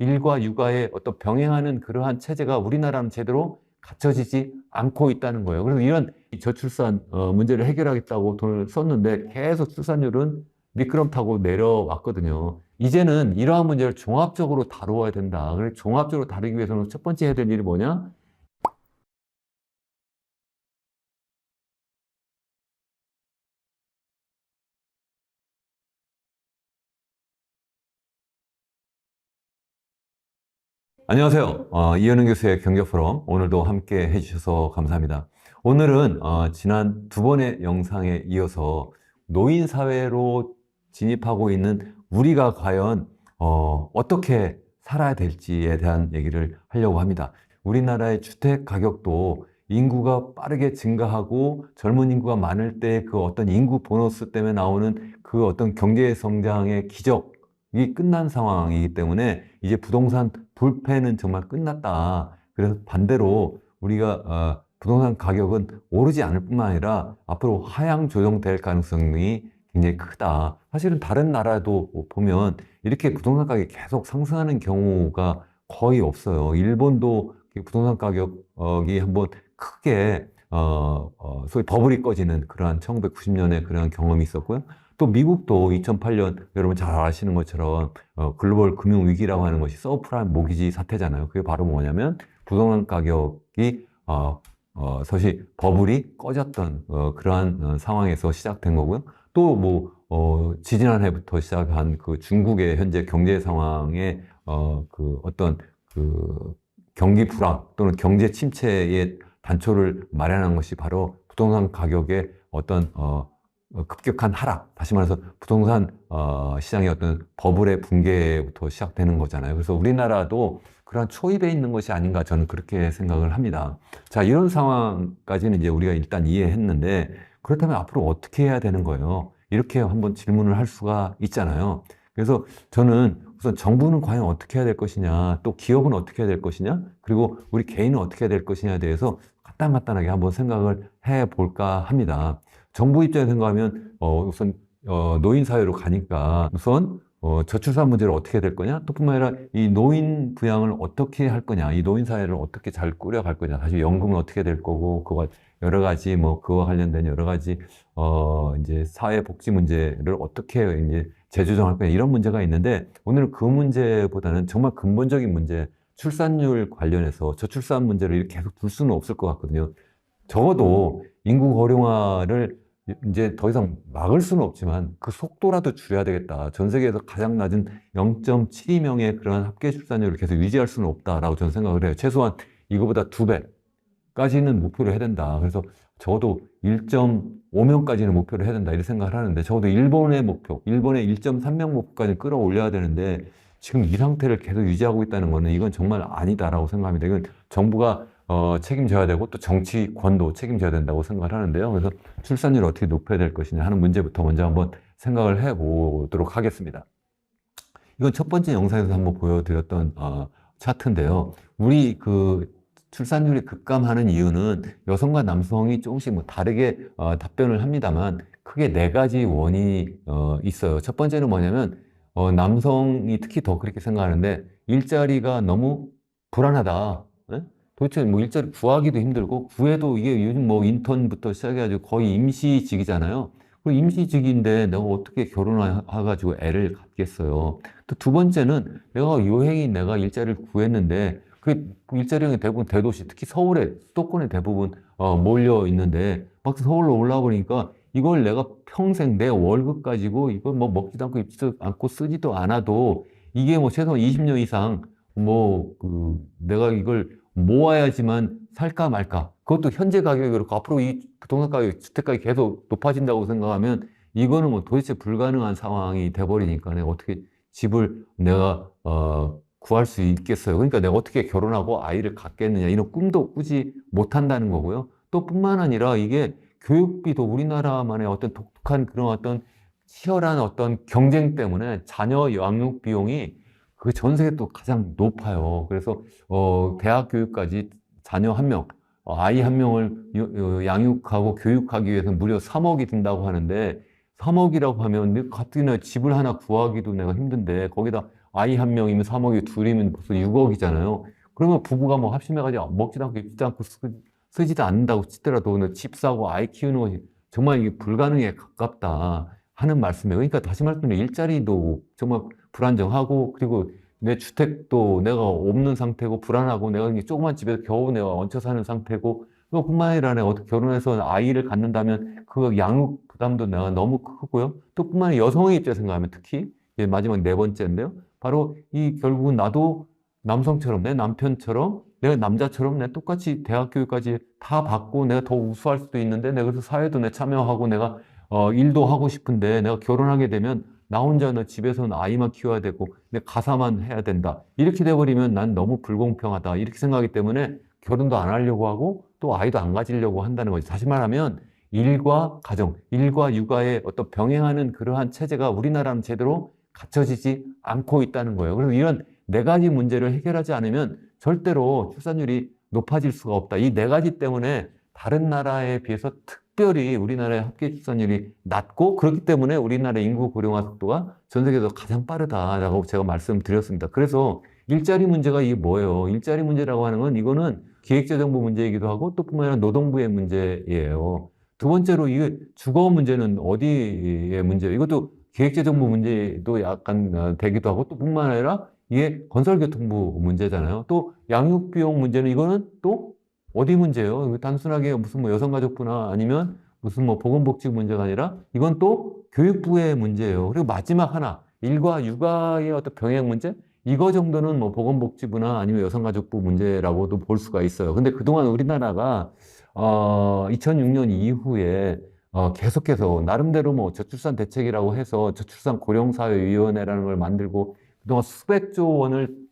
일과 육아의 어떤 병행하는 그러한 체제가 우리나라는 제대로 갖춰지지 않고 있다는 거예요. 그래서 이런 저출산 어, 문제를 해결하겠다고 돈을 썼는데 계속 출산율은 미끄럼 타고 내려왔거든요. 이제는 이러한 문제를 종합적으로 다루어야 된다. 그래서 종합적으로 다루기 위해서는 첫 번째 해야 될 일이 뭐냐? 안녕하세요. 어, 이현웅 교수의 경제 포럼 오늘도 함께 해주셔서 감사합니다. 오늘은 어, 지난 두 번의 영상에 이어서 노인 사회로 진입하고 있는 우리가 과연 어, 어떻게 살아야 될지에 대한 얘기를 하려고 합니다. 우리나라의 주택 가격도 인구가 빠르게 증가하고 젊은 인구가 많을 때 그 어떤 인구 보너스 때문에 나오는 그 어떤 경제 성장의 기적 이 끝난 상황이기 때문에 이제 부동산 불패는 정말 끝났다. 그래서 반대로 우리가 어, 부동산 가격은 오르지 않을 뿐만 아니라 앞으로 하향 조정될 가능성이 굉장히 크다. 사실은 다른 나라도 보면 이렇게 부동산 가격이 계속 상승하는 경우가 거의 없어요. 일본도 부동산 가격이 한번 크게 어, 어, 소위 버블이 꺼지는 그러한 1990년에 그러한 경험이 있었고요. 또 미국도 2008년 여러분 잘 아시는 것처럼 어, 글로벌 금융 위기라고 하는 것이 서프라임 모기지 사태잖아요. 그게 바로 뭐냐면 부동산 가격이 어, 어, 서시 버블이 꺼졌던 어, 그러한 어, 상황에서 시작된 거고요. 또뭐 어, 지지난해부터 시작한 그 중국의 현재 경제 상황의 어, 그 어떤 그 경기 불황 또는 경제 침체의 단초를 마련한 것이 바로 부동산 가격의 어떤 어, 어, 급격한 하락, 다시 말해서 부동산 어, 시장의 어떤 버블의 붕괴부터 시작되는 거잖아요. 그래서 우리나라도 그러한 초입에 있는 것이 아닌가 저는 그렇게 생각을 합니다. 자, 이런 상황까지는 이제 우리가 일단 이해했는데 그렇다면 앞으로 어떻게 해야 되는 거예요? 이렇게 한번 질문을 할 수가 있잖아요. 그래서 저는 우선 정부는 과연 어떻게 해야 될 것이냐, 또 기업은 어떻게 해야 될 것이냐, 그리고 우리 개인은 어떻게 해야 될 것이냐에 대해서 간단간단하게 한번 생각을 해 볼까 합니다. 정부 입장에서 생각하면 어, 우선 어, 노인 사회로 가니까 우선 어, 저출산 문제를 어떻게 될 거냐? 또 뿐만 아니라 이 노인 부양을 어떻게 할 거냐? 이 노인 사회를 어떻게 잘 꾸려갈 거냐? 사실 연금은 어떻게 될 거고 그와 여러 가지 뭐 그와 관련된 여러 가지 어 이제 사회 복지 문제를 어떻게 이제 재조정할 거냐 이런 문제가 있는데 오늘은 그 문제보다는 정말 근본적인 문제 출산율 관련해서 저출산 문제를 이렇게 계속 둘 수는 없을 것 같거든요. 적어도 인구 고령화를 이제 더 이상 막을 수는 없지만 그 속도라도 줄여야 되겠다. 전 세계에서 가장 낮은 0.72명의 그런 합계 출산율을 계속 유지할 수는 없다라고 저는 생각을 해요. 최소한 이거보다 두 배까지는 목표를 해야 된다. 그래서 적어도 1.5명까지는 목표를 해야 된다. 이렇게 생각을 하는데 적어도 일본의 목표, 일본의 1.3명 목표까지 끌어올려야 되는데 지금 이 상태를 계속 유지하고 있다는 거는 이건 정말 아니다라고 생각합니다. 이건 정부가 어, 책임져야 되고 또 정치권도 책임져야 된다고 생각을 하는데요. 그래서 출산율을 어떻게 높여야 될 것이냐 하는 문제부터 먼저 한번 생각을 해보도록 하겠습니다. 이건 첫 번째 영상에서 한번 보여드렸던 어, 차트인데요. 우리 그 출산율이 급감하는 이유는 여성과 남성이 조금씩 뭐 다르게 어, 답변을 합니다만 크게 네 가지 원인이 어, 있어요. 첫 번째는 뭐냐면 어, 남성이 특히 더 그렇게 생각하는데 일자리가 너무 불안하다. 예? 도대체 뭐 일자리 구하기도 힘들고 구해도 이게 요즘 뭐 인턴부터 시작해가지고 거의 임시직이잖아요. 그리고 임시직인데 내가 어떻게 결혼해가지고 애를 갖겠어요. 또 두 번째는 내가 요행이 내가 일자리를 구했는데 그 일자리는 대부분 대도시, 특히 서울에 수도권에 대부분 어, 몰려 있는데 막상 서울로 올라와 보니까 이걸 내가 평생 내 월급 가지고 이걸 뭐 먹지도 않고 입지도 않고 쓰지도 않아도 이게 뭐 최소한 20년 이상 뭐 그 내가 이걸 모아야지만 살까 말까. 그것도 현재 가격이 그렇고 앞으로 이 부동산 가격, 주택 가격이 계속 높아진다고 생각하면 이거는 뭐 도대체 불가능한 상황이 돼버리니까 내가 어떻게 집을 내가 어 구할 수 있겠어요. 그러니까 내가 어떻게 결혼하고 아이를 갖겠느냐 이런 꿈도 꾸지 못한다는 거고요. 또 뿐만 아니라 이게 교육비도 우리나라만의 어떤 독특한 그런 어떤 치열한 어떤 경쟁 때문에 자녀 양육 비용이 그전 세계 또 가장 높아요. 그래서 어 대학 교육까지 자녀 한 명, 어, 아이 한 명을 양육하고 교육하기 위해서 무려 3억이 든다고 하는데 3억이라고 하면 같은 집을 하나 구하기도 내가 힘든데 거기다 아이 한 명이면 3억이 둘이면 벌써 6억이잖아요. 그러면 부부가 뭐 합심해가지고 먹지도 않고 입지도 않고 쓰, 쓰지도 않는다고 치더라도 집 사고 아이 키우는 것이 정말 이게 불가능에 가깝다 하는 말씀이에요. 그러니까 다시 말씀드리면 일자리도 정말 불안정하고 그리고 내 주택도 내가 없는 상태고 불안하고 내가 이 조그만 집에서 겨우 내가 얹혀 사는 상태고 그것뿐만 아니라 내가 어떻게 결혼해서 아이를 갖는다면 그 양육 부담도 내가 너무 크고요. 또 뿐만 아니라 여성의 입장에서 생각하면 특히 마지막 네 번째인데요. 바로 이 결국은 나도 남성처럼 내 남편처럼 내가 남자처럼 내 똑같이 대학 교육까지 다 받고 내가 더 우수할 수도 있는데 내가 그래서 사회도 내 참여하고 내가 어, 일도 하고 싶은데 내가 결혼하게 되면 나 혼자는 집에서는 아이만 키워야 되고 내 가사만 해야 된다. 이렇게 돼버리면 난 너무 불공평하다. 이렇게 생각하기 때문에 결혼도 안 하려고 하고 또 아이도 안 가지려고 한다는 거지. 다시 말하면 일과 가정, 일과 육아의 어떤 병행하는 그러한 체제가 우리나라는 제대로 갖춰지지 않고 있다는 거예요. 그래서 이런 네 가지 문제를 해결하지 않으면 절대로 출산율이 높아질 수가 없다. 이 네 가지 때문에 다른 나라에 비해서 특 별히 우리나라의 합계 출산율이 낮고 그렇기 때문에 우리나라 인구 고령화 속도가 전 세계에서 가장 빠르다라고 제가 말씀드렸습니다. 그래서 일자리 문제가 이게 뭐예요? 일자리 문제라고 하는 건 이거는 기획재정부 문제이기도 하고 또 뿐만 아니라 노동부의 문제예요. 두 번째로 이 주거 문제는 어디의 문제예요? 이것도 기획재정부 문제도 약간 어, 되기도 하고 또 뿐만 아니라 이게 건설교통부 문제잖아요. 또 양육비용 문제는 이거는 또 어디 문제예요? 단순하게 무슨 뭐 여성가족부나 아니면 무슨 뭐 보건복지부 문제가 아니라 이건 또 교육부의 문제예요. 그리고 마지막 하나 일과 육아의 어떤 병행 문제 이거 정도는 뭐 보건복지부나 아니면 여성가족부 문제라고도 볼 수가 있어요. 근데 그동안 우리나라가 어 2006년 이후에 어, 계속해서 나름대로 뭐 저출산 대책이라고 해서 저출산 고령사회위원회라는 걸 만들고 그동안 수백조 원을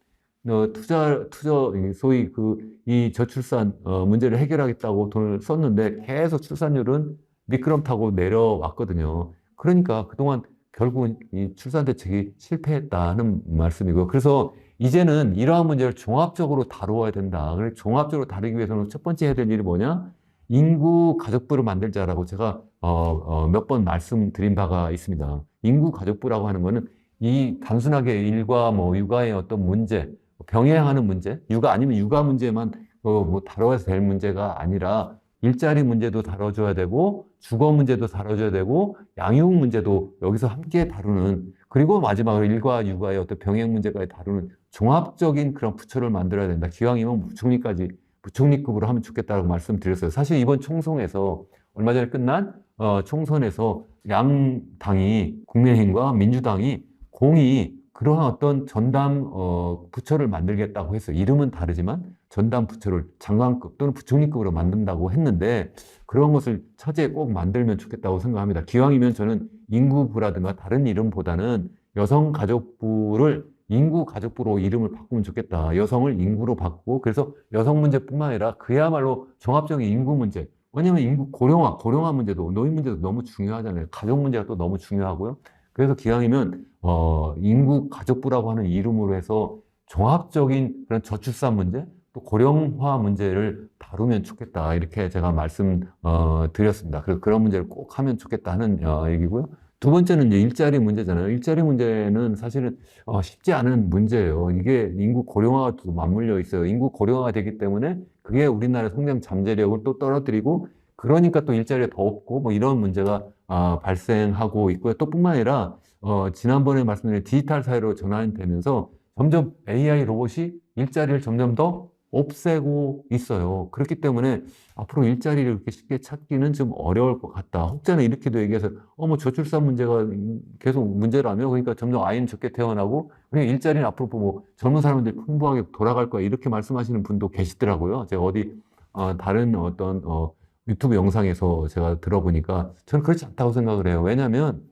어, 투자 투자 소위 그 이 저출산 어, 문제를 해결하겠다고 돈을 썼는데 계속 출산율은 미끄럼 타고 내려왔거든요. 그러니까 그동안 결국은 이 출산 대책이 실패했다는 말씀이고요. 그래서 이제는 이러한 문제를 종합적으로 다루어야 된다. 그래서 종합적으로 다루기 위해서는 첫 번째 해야 될 일이 뭐냐? 인구 가족부를 만들자라고 제가 어, 어, 몇 번 말씀드린 바가 있습니다. 인구 가족부라고 하는 거는 이 단순하게 일과 뭐 육아의 어떤 문제, 병행하는 문제, 육아 아니면 육아 문제만 어, 뭐 다뤄야 될 문제가 아니라 일자리 문제도 다뤄줘야 되고 주거 문제도 다뤄줘야 되고 양육 문제도 여기서 함께 다루는 그리고 마지막으로 일과 육아의 어떤 병행 문제까지 다루는 종합적인 그런 부처를 만들어야 된다. 기왕이면 부총리까지 부총리급으로 하면 좋겠다고 말씀드렸어요. 사실 이번 총선에서 얼마 전에 끝난 어, 총선에서 양 당이 국민의힘과 민주당이 공이 그러한 어떤 전담 어, 부처를 만들겠다고 했어요. 이름은 다르지만 전담 부처를 장관급 또는 부총리급으로 만든다고 했는데 그런 것을 차제에 꼭 만들면 좋겠다고 생각합니다. 기왕이면 저는 인구부라든가 다른 이름보다는 여성가족부를 인구가족부로 이름을 바꾸면 좋겠다. 여성을 인구로 바꾸고 그래서 여성 문제뿐만 아니라 그야말로 종합적인 인구 문제. 왜냐하면 인구 고령화, 고령화 문제도 노인 문제도 너무 중요하잖아요. 가족 문제가 또 너무 중요하고요. 그래서 기왕이면 어, 인구 가족부라고 하는 이름으로 해서 종합적인 그런 저출산 문제, 또 고령화 문제를 다루면 좋겠다. 이렇게 제가 말씀 어, 드렸습니다. 그래서 그런 문제를 꼭 하면 좋겠다 하는 어, 얘기고요. 두 번째는 이제 일자리 문제잖아요. 일자리 문제는 사실은 어, 쉽지 않은 문제예요. 이게 인구 고령화가 또 맞물려 있어요. 인구 고령화가 되기 때문에 그게 우리나라 성장 잠재력을 또 떨어뜨리고 그러니까 또 일자리가 더 없고 뭐 이런 문제가 아, 발생하고 있고요. 또 뿐만 아니라 어, 지난번에 말씀드린 디지털 사회로 전환이 되면서 점점 AI 로봇이 일자리를 점점 더 없애고 있어요. 그렇기 때문에 앞으로 일자리를 그렇게 쉽게 찾기는 좀 어려울 것 같다. 혹자는 이렇게도 얘기해서 어머 저출산 문제가 계속 문제라며 그러니까 점점 아이는 적게 태어나고 그냥 일자리는 앞으로 뭐 젊은 사람들이 풍부하게 돌아갈 거야 이렇게 말씀하시는 분도 계시더라고요. 제가 어디 어, 다른 어떤 어, 유튜브 영상에서 제가 들어보니까 저는 그렇지 않다고 생각을 해요. 왜냐하면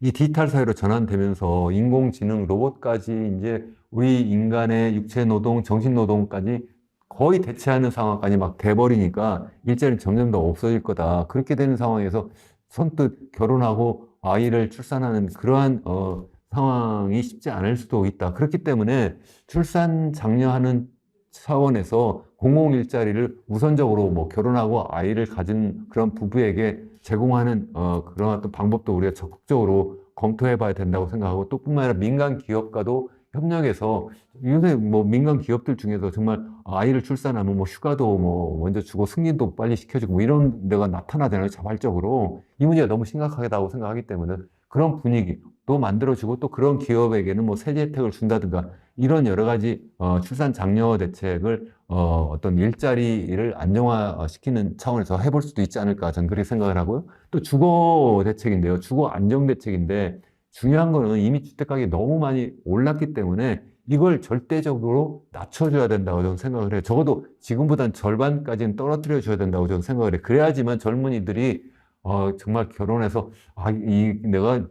이 디지털 사회로 전환되면서 인공지능 로봇까지 이제 우리 인간의 육체 노동, 정신 노동까지 거의 대체하는 상황까지 막 돼버리니까 일자리는 점점 더 없어질 거다. 그렇게 되는 상황에서 선뜻 결혼하고 아이를 출산하는 그러한 어, 상황이 쉽지 않을 수도 있다. 그렇기 때문에 출산 장려하는 차원에서 공공 일자리를 우선적으로 뭐 결혼하고 아이를 가진 그런 부부에게 제공하는 어, 그런 어떤 방법도 우리가 적극적으로 검토해 봐야 된다고 생각하고 또 뿐만 아니라 민간 기업과도 협력해서 요새 뭐 민간 기업들 중에서 정말 아이를 출산하면 뭐 휴가도 뭐 먼저 주고 승진도 빨리 시켜주고 뭐 이런 데가 나타나잖아요 자발적으로. 이 문제가 너무 심각하다고 생각하기 때문에 그런 분위기 도 만들어주고 또 그런 기업에게는 뭐 세제 혜택을 준다든가 이런 여러 가지 어, 출산 장려 대책을 어, 어떤 일자리를 안정화시키는 차원에서 해볼 수도 있지 않을까 저는 그렇게 생각을 하고요. 또 주거 대책인데요. 주거 안정 대책인데 중요한 거는 이미 주택 가격이 너무 많이 올랐기 때문에 이걸 절대적으로 낮춰줘야 된다고 저는 생각을 해요. 적어도 지금보단 절반까지는 떨어뜨려 줘야 된다고 저는 생각을 해요. 그래야지만 젊은이들이 어, 정말 결혼해서 아, 이 내가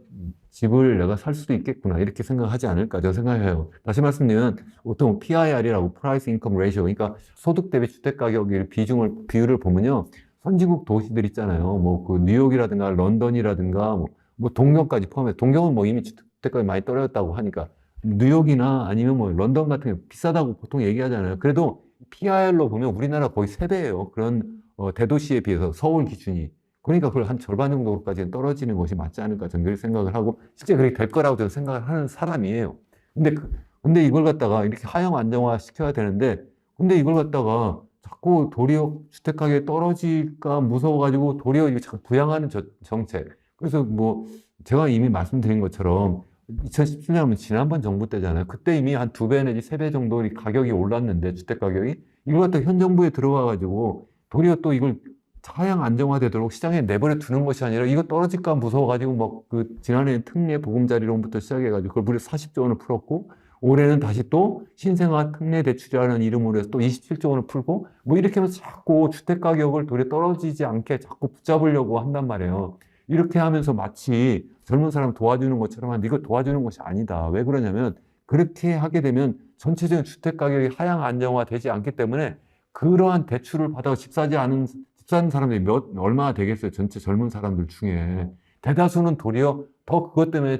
집을 내가 살 수도 있겠구나 이렇게 생각하지 않을까 저는 생각해요. 다시 말씀드리면 보통 PIR이라고 Price Income Ratio 그러니까 소득 대비 주택 가격의 비중을 비율을 보면요. 선진국 도시들 있잖아요. 뭐 그 뉴욕이라든가 런던이라든가 뭐, 뭐 동경까지 포함해 동경은 뭐 이미 주택 가격이 많이 떨어졌다고 하니까 뉴욕이나 아니면 뭐 런던 같은 게 비싸다고 보통 얘기하잖아요. 그래도 PIR로 보면 우리나라 거의 세배예요 그런 어, 대도시에 비해서 서울 기준이. 그러니까 그걸 한 절반 정도까지 떨어지는 것이 맞지 않을까 저는 그렇게 생각을 하고 실제 그렇게 될 거라고 저는 생각을 하는 사람이에요. 근데 그, 근데 이걸 갖다가 이렇게 하향 안정화 시켜야 되는데 근데 이걸 갖다가 자꾸 도리어 주택 가격이 떨어질까 무서워가지고 도리어 이거 자꾸 부양하는 저- 정책. 그래서 뭐 제가 이미 말씀드린 것처럼 2017년은 지난번 정부 때잖아요. 그때 이미 한 두 배 내지 세 배 정도 이 가격이 올랐는데 주택 가격이 이걸 갖다 현 정부에 들어와 가지고 도리어 또 이걸 하향 안정화되도록 시장에 내버려 두는 것이 아니라 이거 떨어질까 무서워가지고 뭐그 지난해 특례 보금자리론부터 시작해가지고 그걸 무려 40조 원을 풀었고 올해는 다시 또 신생아 특례 대출이라는 이름으로 해서 또 27조 원을 풀고 뭐 이렇게 하면서 자꾸 주택 가격을 도리어 떨어지지 않게 자꾸 붙잡으려고 한단 말이에요. 이렇게 하면서 마치 젊은 사람 도와주는 것처럼 하는데 이거 도와주는 것이 아니다. 왜 그러냐면 그렇게 하게 되면 전체적인 주택 가격이 하향 안정화 되지 않기 때문에 그러한 대출을 받아 집 사지 않은 집 사는 사람들이 몇 얼마나 되겠어요? 전체 젊은 사람들 중에 대다수는 도리어 더 그것 때문에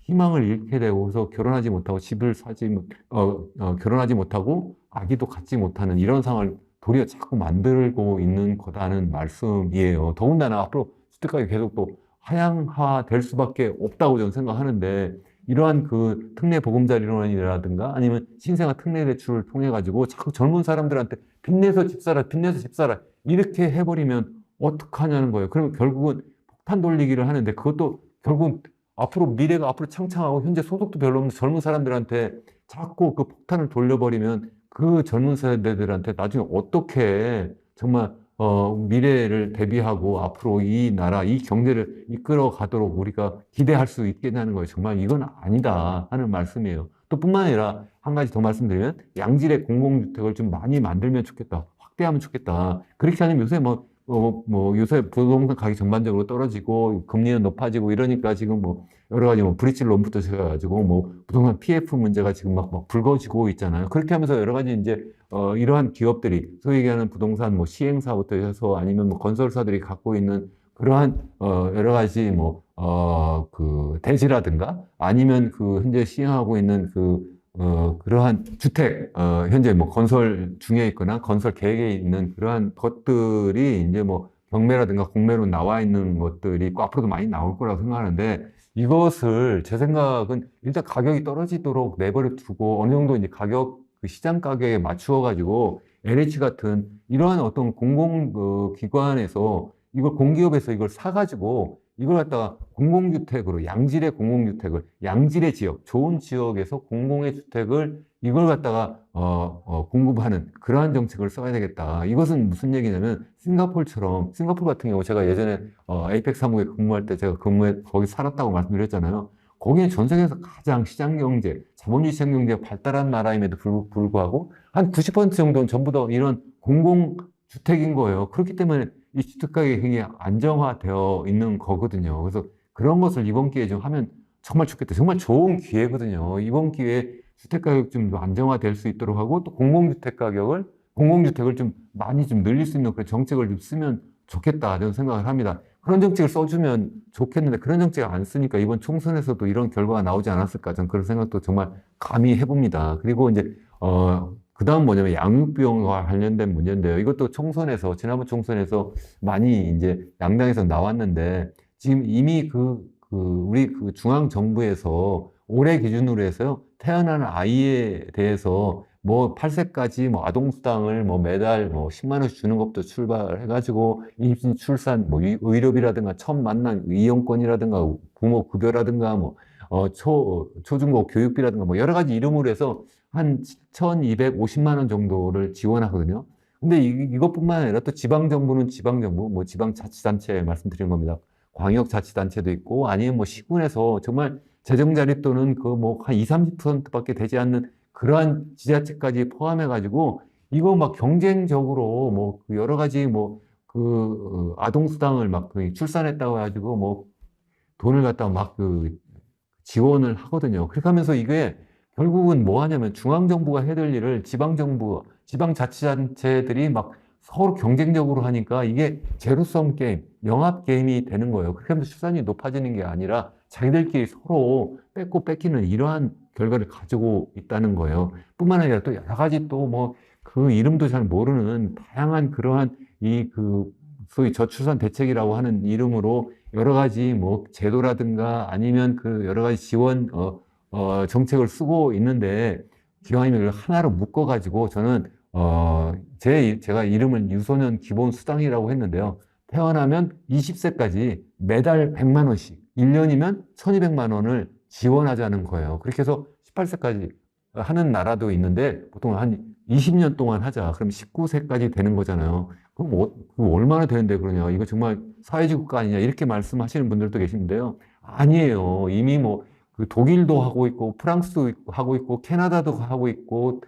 희망을 잃게 되고 그래서 결혼하지 못하고 집을 사지 못, 어, 어, 결혼하지 못하고 아기도 갖지 못하는 이런 상황을 도리어 자꾸 만들고 있는 거다는 말씀이에요. 더군다나 앞으로 주택가격이 계속 또 하향화 될 수밖에 없다고 저는 생각하는데 이러한 그 특례 보금자리론이라든가 아니면 신생아 특례 대출을 통해 가지고 자꾸 젊은 사람들한테 빚내서 집 사라, 빚내서 집 사라 이렇게 해버리면 어떡하냐는 거예요. 그러면 결국은 폭탄 돌리기를 하는데 그것도 결국은 앞으로 미래가 앞으로 창창하고 현재 소득도 별로 없는 젊은 사람들한테 자꾸 그 폭탄을 돌려버리면 그 젊은 세대들한테 나중에 어떻게 정말 어, 미래를 대비하고 앞으로 이 나라, 이 경제를 이끌어 가도록 우리가 기대할 수 있겠냐는 거예요. 정말 이건 아니다 하는 말씀이에요. 또 뿐만 아니라 한 가지 더 말씀드리면 양질의 공공주택을 좀 많이 만들면 좋겠다. 확대하면 좋겠다. 그렇게 하면 요새 뭐, 어, 뭐 요새 부동산 가격이 전반적으로 떨어지고 금리는 높아지고 이러니까 지금 뭐 여러 가지 뭐 브릿지 론부터 해가지고 뭐 부동산 PF 문제가 지금 막, 막 불거지고 있잖아요. 그렇게 하면서 여러 가지 이제 어, 이러한 기업들이 소위 얘기하는 부동산 뭐 시행사부터 해서 아니면 뭐 건설사들이 갖고 있는 그러한 어, 여러 가지 뭐 어, 그 대지라든가 아니면 그 현재 시행하고 있는 그 어, 그러한 주택, 어, 현재 뭐 건설 중에 있거나 건설 계획에 있는 그러한 것들이 이제 뭐 경매라든가 공매로 나와 있는 것들이 꼭 앞으로도 많이 나올 거라고 생각하는데 이것을 제 생각은 일단 가격이 떨어지도록 내버려 두고 어느 정도 이제 가격 그 시장 가격에 맞추어 가지고 LH 같은 이러한 어떤 공공 그 기관에서 이걸 공기업에서 이걸 사 가지고 이걸 갖다가 공공주택으로 양질의 공공주택을 양질의 지역 좋은 지역에서 공공의 주택을 이걸 갖다가 어, 어, 공급하는 그러한 정책을 써야 되겠다. 이것은 무슨 얘기냐면 싱가폴처럼 싱가폴 같은 경우 제가 예전에 어, 에이펙 사무국에 근무할 때 제가 근무해 거기 살았다고 말씀드렸잖아요. 거기는 전 세계에서 가장 시장 경제, 자본주의 시장 경제가 발달한 나라임에도 불- 불구하고 한 90% 정도는 전부 다 이런 공공 주택인 거예요. 그렇기 때문에 이 주택 가격이 굉장히 안정화되어 있는 거거든요. 그래서 그런 것을 이번 기회에 좀 하면 정말 좋겠다. 정말 좋은 기회거든요. 이번 기회에 주택 가격 좀 안정화될 수 있도록 하고 또 공공주택 가격을 공공주택을 좀 많이 좀 늘릴 수 있는 그런 정책을 좀 쓰면 좋겠다 저는 생각을 합니다. 그런 정책을 써주면 좋겠는데 그런 정책을 안 쓰니까 이번 총선에서도 이런 결과가 나오지 않았을까 저는 그런 생각도 정말 감히 해봅니다. 그리고 이제 어 그 다음 뭐냐면 양육비용과 관련된 문제인데요. 이것도 총선에서 지난번 총선에서 많이 이제 양당에서 나왔는데 지금 이미 그 그 우리 그 중앙 정부에서 올해 기준으로 해서요 태어난 아이에 대해서 뭐 8세까지 뭐 아동수당을 뭐 매달 뭐 10만 원씩 주는 것부터 출발해가지고 임신 출산 뭐 의- 의료비라든가 첫 만남 이용권이라든가 부모 급여라든가 뭐 어, 초, 초중고 교육비라든가 뭐 여러 가지 이름으로 해서 한 1,250만 원 정도를 지원하거든요. 근데 이, 이것뿐만 아니라 또 지방 정부는 지방 정부, 뭐 지방 자치단체 말씀드린 겁니다. 광역 자치단체도 있고 아니면 뭐 시군에서 정말 재정 자립도는 그 뭐 한 20, 30%밖에 되지 않는 그러한 지자체까지 포함해 가지고 이거 막 경쟁적으로 뭐그 여러 가지 뭐 그 아동 수당을 막그 출산했다고 해 가지고 뭐 돈을 갖다가 막그 지원을 하거든요. 그렇게 하면서 이게 결국은 뭐 하냐면 중앙정부가 해야 될 일을 지방정부, 지방자치단체들이 막 서로 경쟁적으로 하니까 이게 제로섬 게임, 영합 게임이 되는 거예요. 그렇게 하면서 출산율이 높아지는 게 아니라 자기들끼리 서로 뺏고 뺏기는 이러한 결과를 가지고 있다는 거예요. 뿐만 아니라 또 여러 가지 또 뭐 그 이름도 잘 모르는 다양한 그러한 이 그 소위 저출산 대책이라고 하는 이름으로 여러 가지 뭐 제도라든가 아니면 그 여러 가지 지원 어, 어, 정책을 쓰고 있는데 기왕이면 하나로 묶어가지고 저는 어, 제, 제가 이름을 유소년 기본 수당이라고 했는데요. 태어나면 20세까지 매달 100만 원씩, 1년이면 1200만 원을 지원하자는 거예요. 그렇게 해서 18세까지 하는 나라도 있는데 보통 한 20년 동안 하자. 그럼 19세까지 되는 거잖아요. 그럼 어, 그거 얼마나 되는데 그러냐. 이거 정말 사회주의 국가 아니냐. 이렇게 말씀하시는 분들도 계시는데요. 아니에요. 이미 뭐그 독일도 하고 있고 프랑스도 하고 있고 캐나다도 하고 있고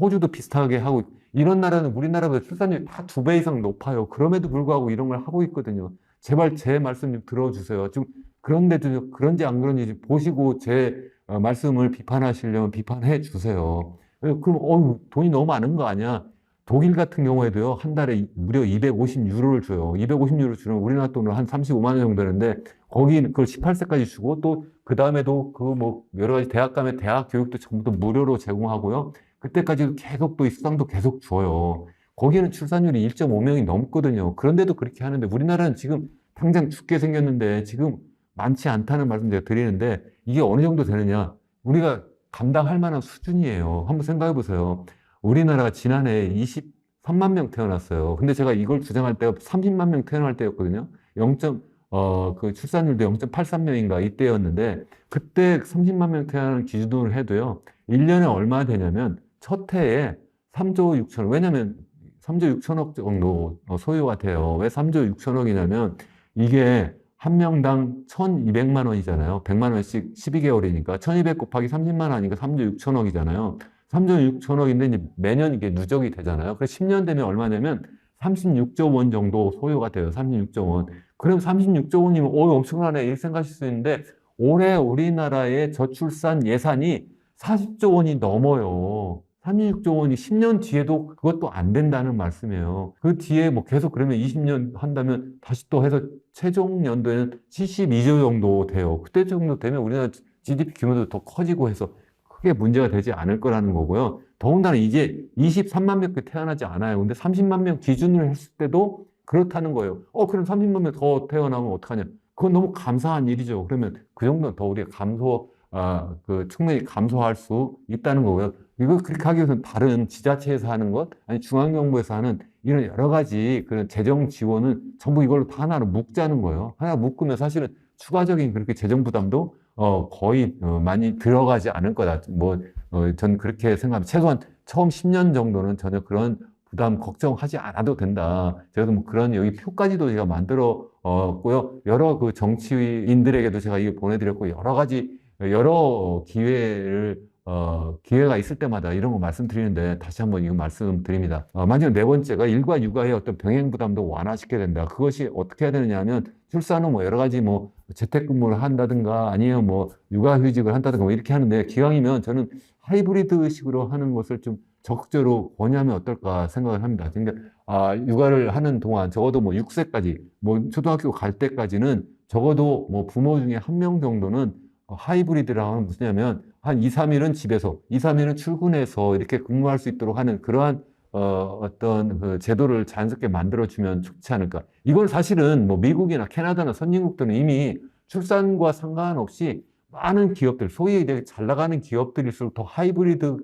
호주도 비슷하게 하고 있- 이런 나라는 우리나라보다 출산율이 다 두 배 이상 높아요. 그럼에도 불구하고 이런 걸 하고 있거든요. 제발 제 말씀 좀 들어주세요. 지금 그런데도 그런지 안 그런지 좀 보시고 제 어, 말씀을 비판하시려면 비판해 주세요. 어, 그럼 어휴 돈이 너무 많은 거 아니야? 독일 같은 경우에도요 한 달에 이- 무려 250유로를 줘요. 250유로 주면 우리나라 돈으로 한 35만 원 정도 되는데 거기 그걸 18세까지 주고 또 그 다음에도 그 뭐 여러 가지 대학 가면 대학 교육도 전부 다 무료로 제공하고요. 그때까지 계속 또 수당도 계속 줘요. 거기는 출산율이 1.5명이 넘거든요. 그런데도 그렇게 하는데 우리나라는 지금 당장 죽게 생겼는데 지금 많지 않다는 말씀 제가 드리는데 이게 어느 정도 되느냐? 우리가 감당할 만한 수준이에요. 한번 생각해 보세요. 우리나라가 지난해 23만 명 태어났어요. 근데 제가 이걸 주장할 때가 30만 명 태어날 때였거든요. 0. 어, 그 출산율도 0.83명인가 이때였는데 그때 30만 명 태어나는 기준으로 해도요. 1년에 얼마 되냐면 첫 해에 3조 6천억. 왜냐면 3조 6천억 정도 어, 소요가 돼요. 왜 3조 6천억이냐면 이게 한 명당 1,200만 원이잖아요. 100만 원씩 12개월이니까 1,200 곱하기 30만 원이니까 3조 6천억이잖아요. 3조 6천억인데 이제 매년 이게 누적이 되잖아요. 그래서 10년 되면 얼마냐면 36조 원 정도 소요가 돼요. 36조 원. 그럼 36조 원이면 오 엄청나네 이렇게 생각하실 수 있는데 올해 우리나라의 저출산 예산이 40조 원이 넘어요. 36조 원이 10년 뒤에도 그것도 안 된다는 말씀이에요. 그 뒤에 뭐 계속 그러면 20년 한다면 다시 또 해서 최종 연도에는 72조 정도 돼요. 그때 정도 되면 우리나라 GDP 규모도 더 커지고 해서 크게 문제가 되지 않을 거라는 거고요. 더군다나 이제 23만 명밖에 태어나지 않아요. 근데 30만 명 기준으로 했을 때도 그렇다는 거예요. 어, 그럼 30만 명 더 태어나면 어떡하냐. 그건 너무 감사한 일이죠. 그러면 그 정도는 더 우리가 감소, 아, 그 충분히 감소할 수 있다는 거고요. 이거 그렇게 하기 위해서는 다른 지자체에서 하는 것, 아니 중앙정부에서 하는 이런 여러 가지 그런 재정 지원은 전부 이걸로 다 하나로 묶자는 거예요. 하나 묶으면 사실은 추가적인 그렇게 재정 부담도 어, 거의 어, 많이 들어가지 않을 거다. 뭐, 어, 전 그렇게 생각합니다. 최소한 처음 10년 정도는 전혀 그런 부담 걱정하지 않아도 된다. 제가 뭐 그런 여기 표까지도 제가 만들어 었고요. 여러 그 정치인들에게도 제가 이거 보내드렸고 여러 가지 여러 기회를 어, 기회가 있을 때마다 이런 거 말씀드리는데 다시 한번 이거 말씀드립니다. 어, 마지막 네 번째가 일과 육아의 어떤 병행 부담도 완화시켜야 된다. 그것이 어떻게 해야 되느냐 하면 출산 후 뭐 여러 가지 뭐 재택근무를 한다든가 아니면 뭐 육아휴직을 한다든가 뭐 이렇게 하는데 기왕이면 저는 하이브리드 식으로 하는 것을 좀 적극적으로 권유하면 어떨까 생각을 합니다. 그러니까 아, 육아를 하는 동안 적어도 뭐 6세까지 뭐 초등학교 갈 때까지는 적어도 뭐 부모 중에 한 명 정도는 어, 하이브리드라고 하면 무슨냐면 한 2, 3일은 집에서, 2, 3일은 출근해서 이렇게 근무할 수 있도록 하는 그러한 어, 어떤 그 제도를 자연스럽게 만들어주면 좋지 않을까. 이건 사실은 뭐 미국이나 캐나다나 선진국들은 이미 출산과 상관없이 많은 기업들, 소위 잘 나가는 기업들일수록 더 하이브리드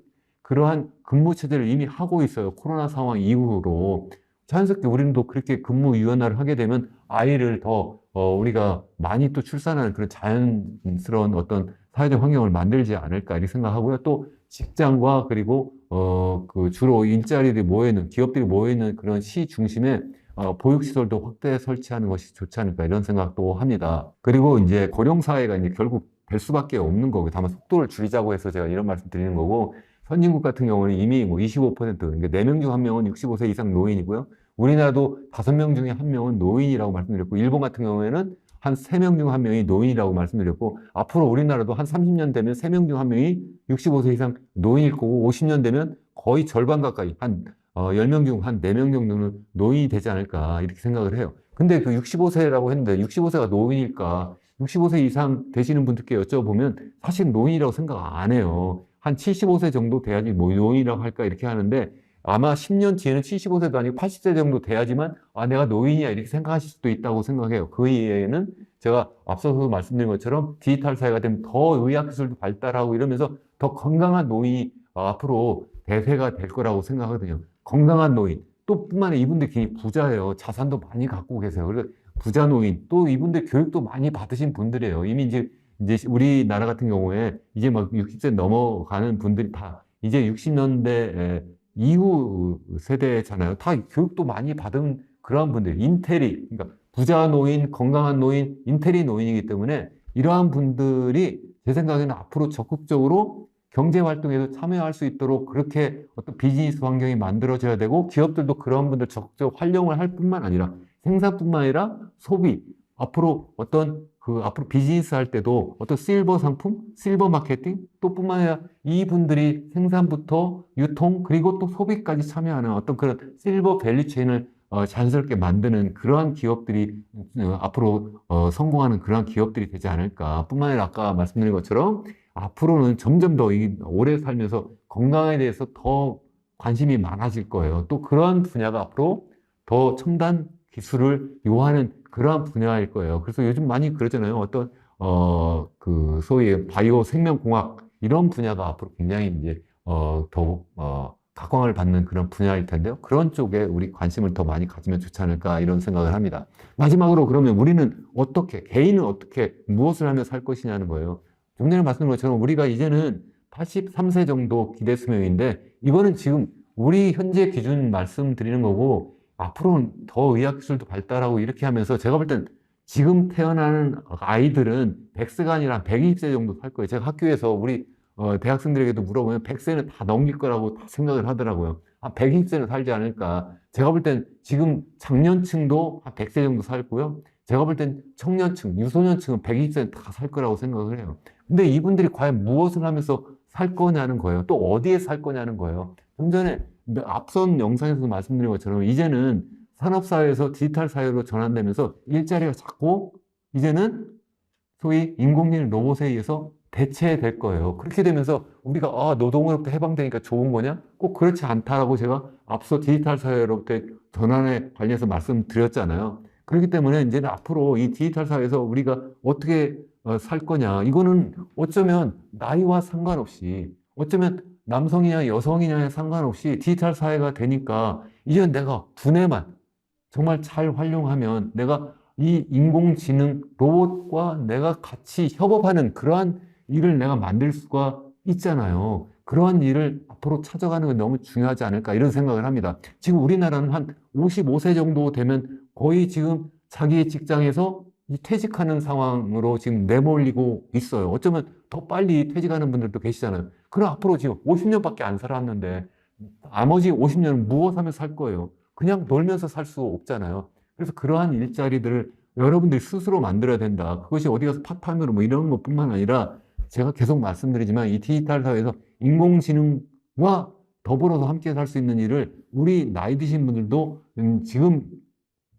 그러한 근무 체제를 이미 하고 있어요. 코로나 상황 이후로. 자연스럽게 우리는 또 그렇게 근무 유연화를 하게 되면 아이를 더 어, 우리가 많이 또 출산하는 그런 자연스러운 어떤 사회적 환경을 만들지 않을까 이렇게 생각하고요. 또 직장과 그리고 어, 그 주로 일자리들이 모여있는 기업들이 모여있는 그런 시 중심에 어, 보육시설도 확대 설치하는 것이 좋지 않을까 이런 생각도 합니다. 그리고 이제 고령 사회가 이제 결국 될 수밖에 없는 거고 다만 속도를 줄이자고 해서 제가 이런 말씀 드리는 거고 선진국 같은 경우는 이미 뭐 25% 그러니까 4명 중 1명은 65세 이상 노인이고요. 우리나라도 5명 중에 1명은 노인이라고 말씀드렸고 일본 같은 경우에는 한 3명 중 1명이 노인이라고 말씀드렸고 앞으로 우리나라도 한 30년 되면 3명 중 1명이 65세 이상 노인일 거고 50년 되면 거의 절반 가까이 한 어, 10명 중 한 4명 정도는 노인이 되지 않을까 이렇게 생각을 해요. 근데 그 65세라고 했는데 65세가 노인일까? 65세 이상 되시는 분들께 여쭤보면 사실 노인이라고 생각 안 해요. 한 75세 정도 돼야지 뭐 노인이라고 할까 이렇게 하는데 아마 10년 뒤에는 75세도 아니고 80세 정도 돼야지만 아 내가 노인이야 이렇게 생각하실 수도 있다고 생각해요. 그 이해에는 제가 앞서서 말씀드린 것처럼 디지털 사회가 되면 더 의학 기술도 발달하고 이러면서 더 건강한 노인이 어, 앞으로 대세가 될 거라고 생각하거든요. 건강한 노인 또 뿐만 아니라 이분들 굉장히 부자예요. 자산도 많이 갖고 계세요. 그래서 부자 노인 또 이분들 교육도 많이 받으신 분들이에요. 이미 이제 이제 우리나라 같은 경우에 이제 막 60세 넘어가는 분들이 다 이제 60년대 이후 세대잖아요. 다 교육도 많이 받은 그러한 분들, 인테리, 그러니까 부자 노인, 건강한 노인, 인테리 노인이기 때문에 이러한 분들이 제 생각에는 앞으로 적극적으로 경제 활동에도 참여할 수 있도록 그렇게 어떤 비즈니스 환경이 만들어져야 되고 기업들도 그런 분들 적극적으로 활용을 할 뿐만 아니라 생산뿐만 아니라 소비 앞으로 어떤 그 앞으로 비즈니스 할 때도 어떤 실버 상품, 실버 마케팅 또 뿐만 아니라 이분들이 생산부터 유통 그리고 또 소비까지 참여하는 어떤 그런 실버 밸류 체인을 어, 자연스럽게 만드는 그러한 기업들이 어, 앞으로 어, 성공하는 그러한 기업들이 되지 않을까. 뿐만 아니라 아까 말씀드린 것처럼 앞으로는 점점 더 이, 오래 살면서 건강에 대해서 더 관심이 많아질 거예요. 또 그러한 분야가 앞으로 더 첨단 기술을 요하는 그러한 분야일 거예요. 그래서 요즘 많이 그러잖아요. 어떤 어 그 소위 바이오 생명공학 이런 분야가 앞으로 굉장히 이제 어 더욱 어 각광을 받는 그런 분야일 텐데요. 그런 쪽에 우리 관심을 더 많이 가지면 좋지 않을까 이런 생각을 합니다. 마지막으로 그러면 우리는 어떻게 개인은 어떻게 무엇을 하며 살 것이냐는 거예요. 좀 전에 말씀드린 것처럼 우리가 이제는 83세 정도 기대 수명인데 이거는 지금 우리 현재 기준 말씀드리는 거고 앞으로는 더 의학기술도 발달하고 이렇게 하면서 제가 볼 땐 지금 태어나는 아이들은 100세가 아니라 120세 정도 살 거예요. 제가 학교에서 우리 어, 대학생들에게도 물어보면 100세는 다 넘길 거라고 다 생각을 하더라고요. 한 120세는 살지 않을까. 제가 볼 땐 지금 장년층도 한 100세 정도 살고요. 제가 볼 땐 청년층, 유소년층은 120세는 다 살 거라고 생각을 해요. 근데 이분들이 과연 무엇을 하면서 살 거냐는 거예요. 또 어디에 살 거냐는 거예요. 좀 전에 앞선 영상에서 말씀드린 것처럼 이제는 산업사회에서 디지털 사회로 전환되면서 일자리가 자꾸 이제는 소위 인공지능 로봇에 의해서 대체될 거예요. 그렇게 되면서 우리가 아, 노동으로부터 해방되니까 좋은 거냐? 꼭 그렇지 않다라고 제가 앞서 디지털 사회로부터 전환에 관련해서 말씀드렸잖아요. 그렇기 때문에 이제는 앞으로 이 디지털 사회에서 우리가 어떻게 어, 살 거냐? 이거는 어쩌면 나이와 상관없이 어쩌면 남성이냐 여성이냐에 상관없이 디지털 사회가 되니까 이제는 내가 두뇌만 정말 잘 활용하면 내가 이 인공지능 로봇과 내가 같이 협업하는 그러한 일을 내가 만들 수가 있잖아요. 그러한 일을 앞으로 찾아가는 게 너무 중요하지 않을까 이런 생각을 합니다. 지금 우리나라는 한 55세 정도 되면 거의 지금 자기 직장에서 퇴직하는 상황으로 지금 내몰리고 있어요. 어쩌면 더 빨리 퇴직하는 분들도 계시잖아요. 그럼 앞으로 지금 50년밖에 안 살았는데 나머지 50년은 무엇 하면서 살 거예요? 그냥 놀면서 살 수 없잖아요. 그래서 그러한 일자리들을 여러분들이 스스로 만들어야 된다. 그것이 어디 가서 파타임으로 뭐 이런 것뿐만 아니라 제가 계속 말씀드리지만 이 디지털 사회에서 인공지능과 더불어서 함께 살 수 있는 일을 우리 나이 드신 분들도 음, 지금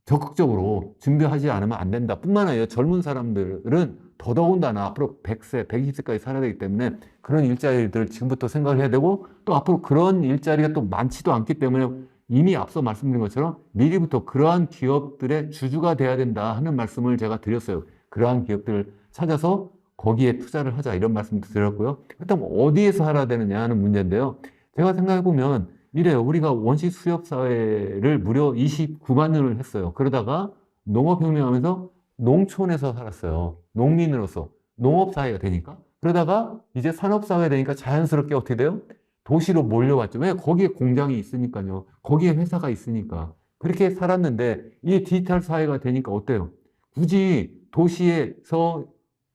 적극적으로 준비하지 않으면 안 된다. 뿐만 아니라 젊은 사람들은 더더군다나 앞으로 100세, 120세까지 살아야 되기 때문에 그런 일자리들을 지금부터 생각을 해야 되고 또 앞으로 그런 일자리가 또 많지도 않기 때문에 이미 앞서 말씀드린 것처럼 미리부터 그러한 기업들의 주주가 돼야 된다 하는 말씀을 제가 드렸어요. 그러한 기업들을 찾아서 거기에 투자를 하자 이런 말씀도 드렸고요. 일단 어디에서 살아야 되느냐 하는 문제인데요. 제가 생각해 보면 이래요. 우리가 원시 수렵 사회를 무려 29만 년을 했어요. 그러다가 농업혁명하면서 농촌에서 살았어요. 농민으로서 농업 사회가 되니까. 그러다가 이제 산업 사회가 되니까 자연스럽게 어떻게 돼요? 도시로 몰려왔죠. 왜? 거기에 공장이 있으니까요. 거기에 회사가 있으니까. 그렇게 살았는데 이 디지털 사회가 되니까 어때요? 굳이 도시에서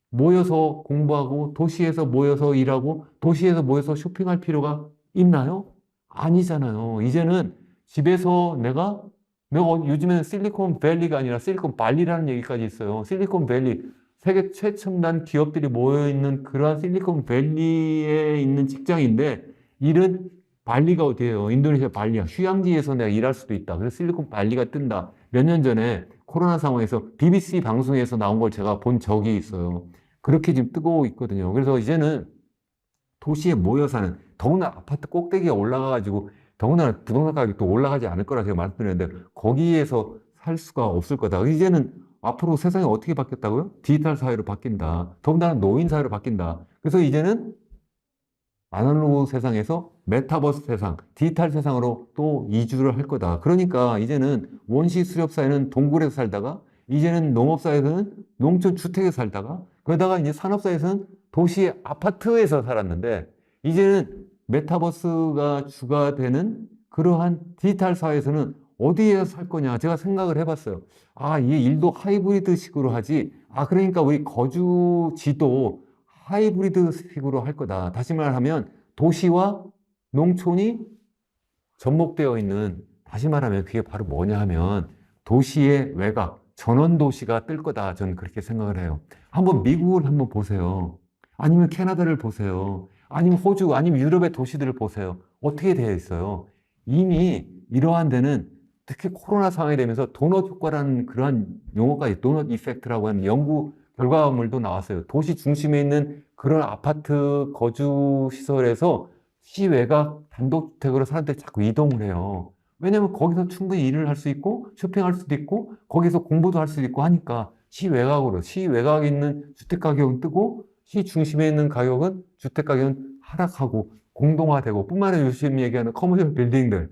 모여서 공부하고 도시에서 모여서 일하고 도시에서 모여서 쇼핑할 필요가 있나요? 아니잖아요. 이제는 집에서 내가 내가 요즘에는 실리콘 밸리가 아니라 실리콘 발리라는 얘기까지 있어요. 실리콘 밸리 세계 최첨단 기업들이 모여 있는 그러한 실리콘 밸리에 있는 직장인데 일은 발리가 어디예요? 인도네시아 발리야. 휴양지에서 내가 일할 수도 있다. 그래서 실리콘 발리가 뜬다. 몇 년 전에 코로나 상황에서 BBC 방송에서 나온 걸 제가 본 적이 있어요. 그렇게 지금 뜨고 있거든요. 그래서 이제는 도시에 모여 사는 더구나 아파트 꼭대기에 올라가가지고 더구나 부동산 가격도 올라가지 않을 거라 제가 말씀드렸는데 거기에서 살 수가 없을 거다. 이제는 앞으로 세상이 어떻게 바뀌었다고요? 디지털 사회로 바뀐다. 더군다나 노인 사회로 바뀐다. 그래서 이제는 아날로그 세상에서 메타버스 세상, 디지털 세상으로 또 이주를 할 거다. 그러니까 이제는 원시 수렵 사회는 동굴에서 살다가 이제는 농업 사회에서는 농촌 주택에 살다가 그러다가 이제 산업 사회에서는 도시 아파트에서 살았는데 이제는 메타버스가 주가 되는 그러한 디지털 사회에서는 어디에 살 거냐 제가 생각을 해봤어요. 아, 이 일도 하이브리드식으로 하지. 아, 그러니까 우리 거주지도 하이브리드식으로 할 거다. 다시 말하면 도시와 농촌이 접목되어 있는 다시 말하면 그게 바로 뭐냐 하면 도시의 외곽, 전원 도시가 뜰 거다. 저는 그렇게 생각을 해요. 한번 미국을 한번 보세요. 아니면 캐나다를 보세요. 아니면 호주, 아니면 유럽의 도시들을 보세요. 어떻게 되어 있어요? 이미 이러한 데는 특히 코로나 상황이 되면서 도넛 효과라는 그러한 용어까지 도넛 이펙트라고 하는 연구 결과물도 나왔어요. 도시 중심에 있는 그런 아파트 거주 시설에서 시외곽 단독주택으로 사람들이 자꾸 이동을 해요. 왜냐면 거기서 충분히 일을 할 수 있고 쇼핑할 수도 있고 거기서 공부도 할 수도 있고 하니까 시 외곽으로 시 외곽에 있는 주택 가격은 뜨고 시 중심에 있는 가격은 주택 가격은 하락하고 공동화되고 뿐만 아니라 요즘 얘기하는 커머셜 빌딩들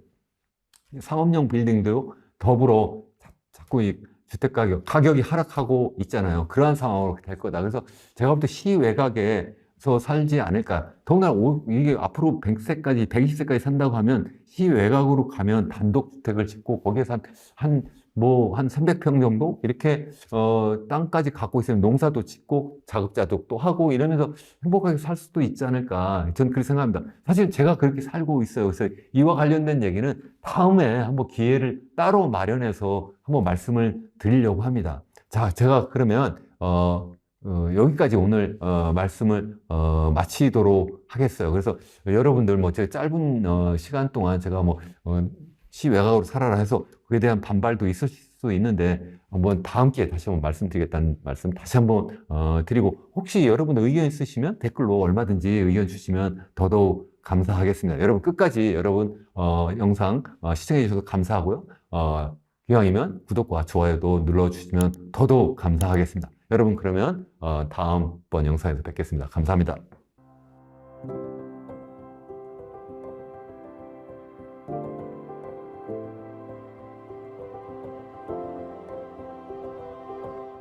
상업용 빌딩도 더불어 자- 자꾸 이 주택 가격, 가격이 하락하고 있잖아요. 그러한 상황으로 될 거다. 그래서 제가 볼 때 시외곽에서 살지 않을까. 더구나 오- 이게 앞으로 100세까지, 120세까지 산다고 하면 시외곽으로 가면 단독 주택을 짓고 거기에서 한, 한, 뭐, 한 300평 정도? 이렇게, 어, 땅까지 갖고 있으면 농사도 짓고 자급자족 또 하고 이러면서 행복하게 살 수도 있지 않을까. 저는 그렇게 생각합니다. 사실 제가 그렇게 살고 있어요. 그래서 이와 관련된 얘기는 다음에 한번 기회를 따로 마련해서 한번 말씀을 드리려고 합니다. 자, 제가 그러면, 어, 어, 여기까지 오늘 어, 말씀을 어, 마치도록 하겠어요. 그래서 여러분들 뭐 제 짧은 어, 시간 동안 제가 뭐 어, 시 외곽으로 살아라 해서 그에 대한 반발도 있을 수 있는데 한번 다음 기회에 다시 한번 말씀드리겠다는 말씀 다시 한번 어, 드리고 혹시 여러분들 의견 있으시면 댓글로 얼마든지 의견 주시면 더더욱 감사하겠습니다. 여러분 끝까지 여러분 어, 영상 어, 시청해 주셔서 감사하고요. 어, 기왕이면 구독과 좋아요도 눌러주시면 더더욱 감사하겠습니다. 여러분 그러면 어, 다음 번 영상에서 뵙겠습니다. 감사합니다.